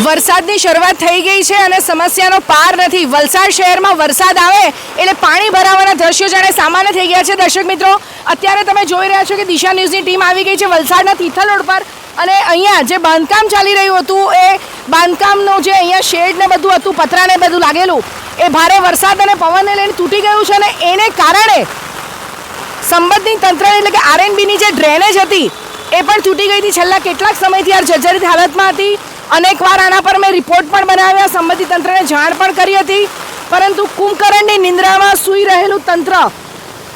વરસાદની શરૂઆત થઈ ગઈ છે અને સમસ્યાનો પાર નથી. વલસાડ શહેરમાં વરસાદ આવે એટલે પાણી ભરાવાના દ્રશ્યો જાણે સામાન્ય થઈ ગયા છે. દર્શક મિત્રો, અત્યારે તમે જોઈ રહ્યા છો કે દિશા ન્યૂઝની ટીમ આવી ગઈ છે વલસાડના તિથલ રોડ પર અને અહીંયા જે બાંધકામ ચાલી રહ્યું હતું, એ બાંધકામનું જે અહીંયા શેડ ને બધું હતું પતરાને બધું લાગેલું, એ ભારે વરસાદ અને પવનને લઈને તૂટી ગયું છે અને એને કારણે સંબંધિત તંત્ર એટલે કે આરએનબીની જે ડ્રેનેજ હતી, એ પણ તૂટી ગઈ હતી. છેલ્લા કેટલાક સમયથી આ જર્જરિત હાલતમાં હતી. અનેકવાર આના પર મેં રિપોર્ટ પણ બનાવ્યા, સંબંધિત તંત્રને જાણ પણ કરી હતી. પરંતુ કુંભકરણની નિંદ્રામાં સૂઈ રહેલું તંત્ર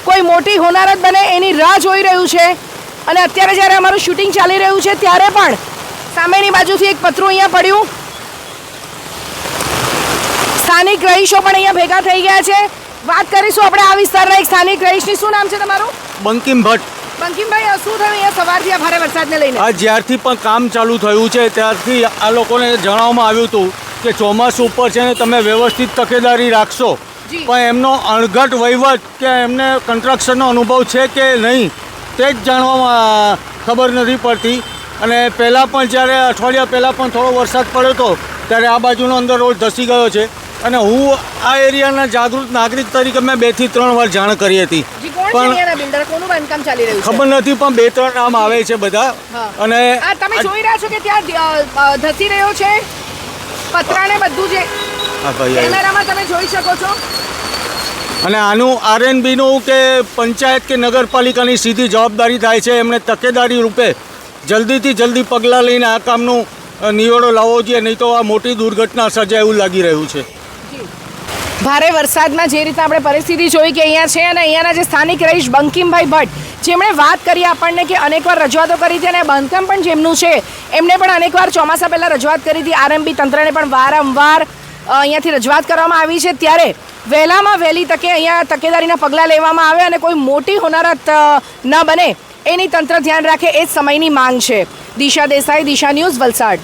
કોઈ મોટી હોનારત બને એની રાહ જોઈ રહ્યું છે. અને અત્યારે જ્યારે અમારું શૂટિંગ ચાલી રહ્યું છે, ત્યારે પણ સામેની બાજુથી એક પતરું અહીંયા પડ્યું. સ્થાનિક રહીશો પણ અહીંયા ભેગા થઈ ગયા છે. વાત કરીશું આપણે આ વિસ્તારના એક સ્થાનિક રહીશની. શું નામ છે તમારું? બંકિમ ભટ્ટ. બંકિમભાઈ આ શું થયું? એ સવારથી આ ભારે વરસાદને લઈને. આ જ્યારથી પણ કામ ચાલુ થયું છે ત્યારથી આ લોકોને જણાવવામાં આવ્યું હતું કે ચોમાસું ઉપર છે ને તમે વ્યવસ્થિત તકેદારી રાખશો. પણ એમનો અણઘટ વહીવટ કે એમને કન્સ્ટ્રક્શનનો અનુભવ છે કે નહીં તે જ જાણવામાં ખબર નથી પડતી. અને પહેલાં પણ જ્યારે અઠવાડિયા પહેલાં પણ થોડો વરસાદ પડ્યો હતો ત્યારે આ બાજુનો અંદર રોડ ધસી ગયો છે. અને હું આ એરિયાના જાગૃત નાગરિક તરીકે મેં બેથી ત્રણ વાર જાણ કરી હતી. પણ ખબર નથી પણ બે ત્રણ નામ આવે છે બધા. અને તમે જોઈ રહ્યા છો કે ત્યાં ધસી રહ્યો છે? પતરાને બધું જે. કેમેરામાં તમે જોઈ શકો છો. અને આનું આરએનબીનું કે પંચાયત કે નગરપાલિકાની સીધી જવાબદારી થાય છે એમણે તકેદારી રૂપે જલ્દીથી જલ્દી પગલાં લઈને આ કામનું નિવેડો લાવવો જોઈએ નહીં તો આ મોટી દુર્ઘટના સર્જાય એવું લાગી રહ્યું છે. ભારે વરસાદમાં જે રીતે આપણે પરિસ્થિતિ જોઈ કે અહીંયા છે અને અહીંયાના જે સ્થાનિક રહીશ બંકિમભાઈ ભટ્ટ, જેમણે વાત કરી આપણને કે અનેકવાર રજૂઆતો કરી હતી અને બાંધકામ પણ જેમનું છે, એમને પણ અનેકવાર ચોમાસા પહેલાં રજૂઆત કરી હતી. આરએમબી તંત્રને પણ વારંવાર અહીંયાથી રજૂઆત કરવામાં આવી છે. ત્યારે વહેલામાં વહેલી તકે અહીંયા તકેદારીના પગલાં લેવામાં આવે અને કોઈ મોટી હોનારત ન બને, એની તંત્ર ધ્યાન રાખે એ સમયની માંગ છે. દિશા દેસાઈ, દિશા ન્યૂઝ વલસાડ.